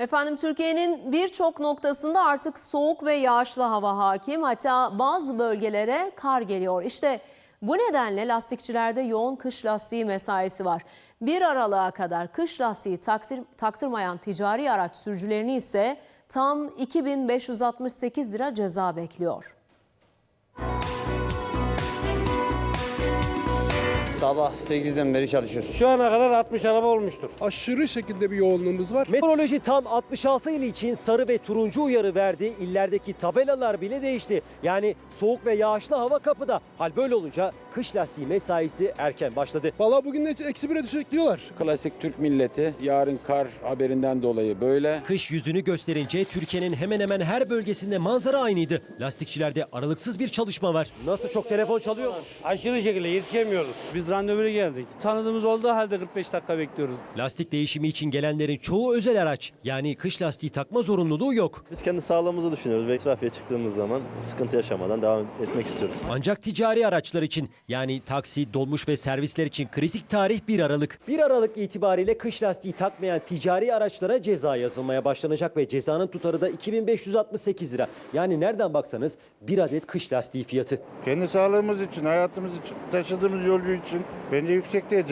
Efendim Türkiye'nin birçok noktasında artık soğuk ve yağışlı hava hakim. Hatta bazı bölgelere kar geliyor. İşte bu nedenle lastikçilerde yoğun kış lastiği mesaisi var. 1 Aralık'a kadar kış lastiği takdir, taktırmayan ticari araç sürücülerini ise tam 2568 lira ceza bekliyor. Sabah 8'den beri çalışıyoruz. Şu ana kadar 60 araba olmuştur. aşırı şekilde bir yoğunluğumuz var. Meteoroloji tam 66 il için sarı ve turuncu uyarı verdi. İllerdeki tabelalar bile değişti. Yani soğuk ve yağışlı hava kapıda. Hal böyle olunca kış lastiği mesaisi erken başladı. Valla bugün de eksi bire düşecek diyorlar. Klasik Türk milleti yarın kar haberinden dolayı böyle. Kış yüzünü gösterince Türkiye'nin hemen hemen her bölgesinde manzara aynıydı. Lastikçilerde aralıksız bir çalışma var. Nasıl çok telefon çalıyor? Aşırı şekilde yetişemiyoruz. Biz randevulu geldik. Tanıdığımız olduğu halde 45 dakika bekliyoruz. Lastik değişimi için gelenlerin çoğu özel araç. Yani kış lastiği takma zorunluluğu yok. Biz kendi sağlığımızı düşünüyoruz ve trafiğe çıktığımız zaman sıkıntı yaşamadan devam etmek istiyoruz. Ancak ticari araçlar için yani taksi, dolmuş ve servisler için kritik tarih 1 Aralık. 1 Aralık itibariyle kış lastiği takmayan ticari araçlara ceza yazılmaya başlanacak ve cezanın tutarı da 2568 lira. Yani nereden baksanız bir adet kış lastiği fiyatı. Kendi sağlığımız için, hayatımız için, taşıdığımız yolcu için bence yüksek değil.